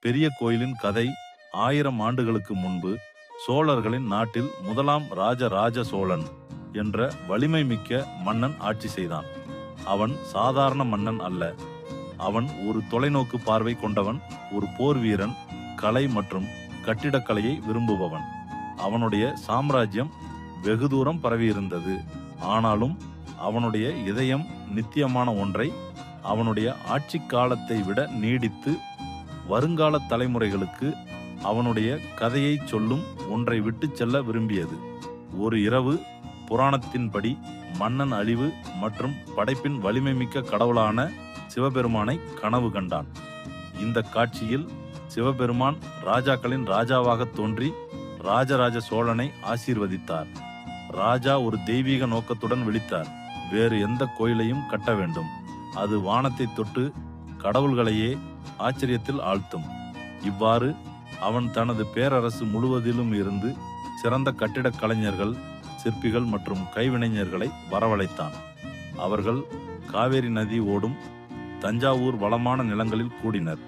பெரிய கோயிலின் கதை ஆயிரம் ஆண்டுகளுக்கு முன்பு சோழர்களின் நாட்டில் முதலாம் ராஜராஜ சோழன் என்ற வலிமை மிக்க மன்னன் ஆட்சி செய்தான். அவன் சாதாரண மன்னன் அல்ல. அவன் ஒரு தொலைநோக்கு பார்வை கொண்டவன் ஒரு போர் வீரன் கலை மற்றும் கட்டிடக்கலையை விரும்புபவன். அவனுடைய சாம்ராஜ்யம் வெகு தூரம் பரவியிருந்தது. ஆனாலும் அவனுடைய இதயம் நித்தியமான ஒன்றை அவனுடைய ஆட்சி காலத்தை விட நீடித்து வருங்கால தலைமுறைகளுக்கு அவனுடைய கதையை சொல்லும் ஒன்றை விட்டு செல்ல விரும்பியது. ஒரு இரவு புராணத்தின்படி மன்னன் அழிவு மற்றும் படைப்பின் வலிமை மிக்க கடவுளான சிவபெருமானை கனவு கண்டான். இந்த காட்சியில் சிவபெருமான் ராஜாக்களின் ராஜாவாக தோன்றி ராஜராஜ சோழனை ஆசீர்வதித்தார். ராஜா ஒரு தெய்வீக நோக்கத்துடன் விழித்தார். வேறு எந்த கோயிலையும் கட்ட வேண்டும். அது வானத்தை தொட்டு கடவுள்களையே ஆச்சரியத்தில் ஆழ்த்தும். இவ்வாறு அவன் தனது பேரரசு முழுவதிலும் இருந்து சிறந்த கட்டிடக் கலைஞர்கள் சிற்பிகள் மற்றும் கைவினைஞர்களை வரவழைத்தான். அவர்கள் காவேரி நதி ஓடும் தஞ்சாவூர் வளமான நிலங்களில் கூடினர்.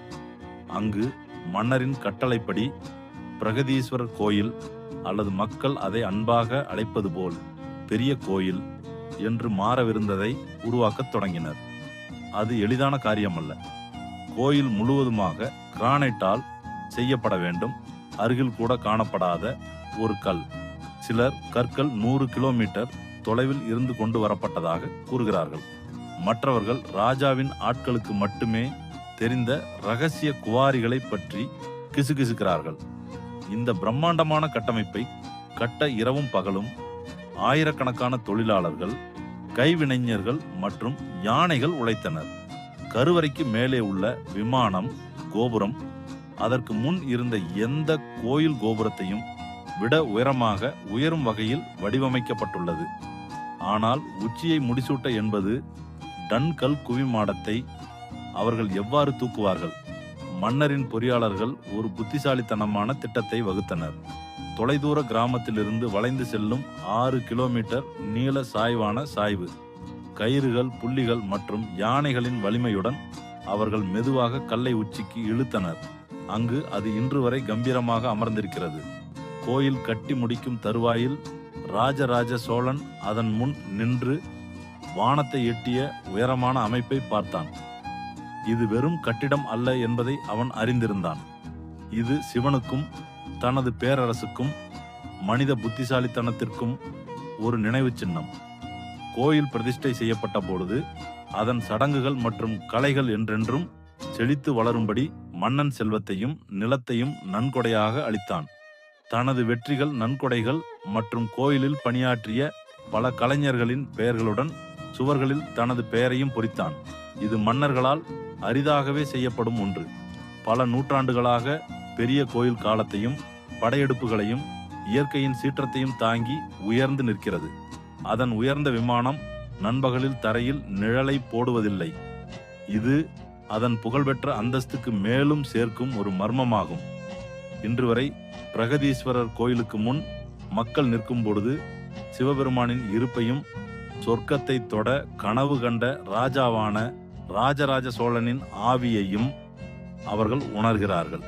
அங்கு மன்னரின் கட்டளைப்படி பிரகதீஸ்வரர் கோயில் அல்லது மக்கள் அதை அன்பாக அழைப்பது போல் பெரிய கோயில் என்று மாறவிருந்ததை உருவாக்கத் தொடங்கினர். அது எளிதான காரியமல்ல. கோயில் முழுவதுமாக கிரானைட்டால் செய்யப்பட வேண்டும். அருகில் கூட காணப்படாத ஒரு கல். சிலர் கற்கள் நூறு கிலோமீட்டர் தொலைவில் இருந்து கொண்டு வரப்பட்டதாக கூறுகிறார்கள். மற்றவர்கள் ராஜாவின் ஆட்களுக்கு மட்டுமே தெரிந்த ரகசிய குவாரிகளை பற்றி கிசுகிசுக்கிறார்கள். இந்த பிரம்மாண்டமான கட்டமைப்பை கட்ட இரவும் பகலும் ஆயிரக்கணக்கான தொழிலாளர்கள் கைவினைஞர்கள் மற்றும் யானைகள் உழைத்தனர். கருவறைக்கு மேலே உள்ள விமானம் கோபுரம் அதற்கு முன் இருந்த எந்த கோயில் கோபுரத்தையும் விட உயரமாக உயரும் வகையில் வடிவமைக்கப்பட்டுள்ளது. ஆனால் உச்சியை முடிசூட்ட என்பது டன்கல் குவிமாடத்தை அவர்கள் எவ்வாறு தூக்குவார்கள்? மன்னரின் பொறியாளர்கள் ஒரு புத்திசாலித்தனமான திட்டத்தை வகுத்தனர். தொலைதூர கிராமத்திலிருந்து வளைந்து செல்லும் ஆறு கிலோமீட்டர் நீள சாய்வான சாய்வு. கயிறுகள் புள்ளிகள் மற்றும் யானைகளின் வலிமையுடன் அவர்கள் மெதுவாக கல்லை உச்சிக்கு இழுத்தனர். அங்கு அது இன்று வரை கம்பீரமாக அமர்ந்திருக்கிறது. கோயில் கட்டி முடிக்கும் தருவாயில் ராஜராஜ சோழன் அதன் முன் நின்று வானத்தை எட்டிய உயரமான அமைப்பை பார்த்தான். இது வெறும் கட்டிடம் அல்ல என்பதை அவன் அறிந்திருந்தான். இது சிவனுக்கும் தனது பேரரசுக்கும் மனித புத்திசாலித்தனத்திற்கும் ஒரு நினைவு சின்னம். கோயில் பிரதிஷ்டை செய்யப்பட்ட பொழுது அதன் சடங்குகள் மற்றும் கலைகள் என்றென்றும் செழித்து வளரும்படி மன்னன் செல்வத்தையும் நிலத்தையும் நன்கொடையாக அளித்தான். தனது வெற்றிகள் நன்கொடைகள் மற்றும் கோயிலில் பணியாற்றிய பல கலைஞர்களின் பெயர்களுடன் சுவர்களில் தனது பெயரையும் பொறித்தான். இது மன்னர்களால் அரிதாகவே செய்யப்படும் ஒன்று. பல நூற்றாண்டுகளாக பெரிய கோயில் காலத்தையும் படையெடுப்புகளையும் இயற்கையின் சீற்றத்தையும் தாங்கி உயர்ந்து நிற்கிறது. அதன் உயர்ந்த விமானம் நண்பகலில் தரையில் நிழலை போடுவதில்லை. இது அதன் புகழ்பெற்ற அந்தஸ்துக்கு மேலும் சேர்க்கும் ஒரு மர்மமாகும். இன்று வரை பிரகதீஸ்வரர் கோயிலுக்கு முன் மக்கள் நிற்கும் பொழுது சிவபெருமானின் இருப்பையும் சொர்க்கத்தை தொட கனவு கண்ட ராஜாவான ராஜராஜ சோழனின் ஆவியையும் அவர்கள் உணர்கிறார்கள்.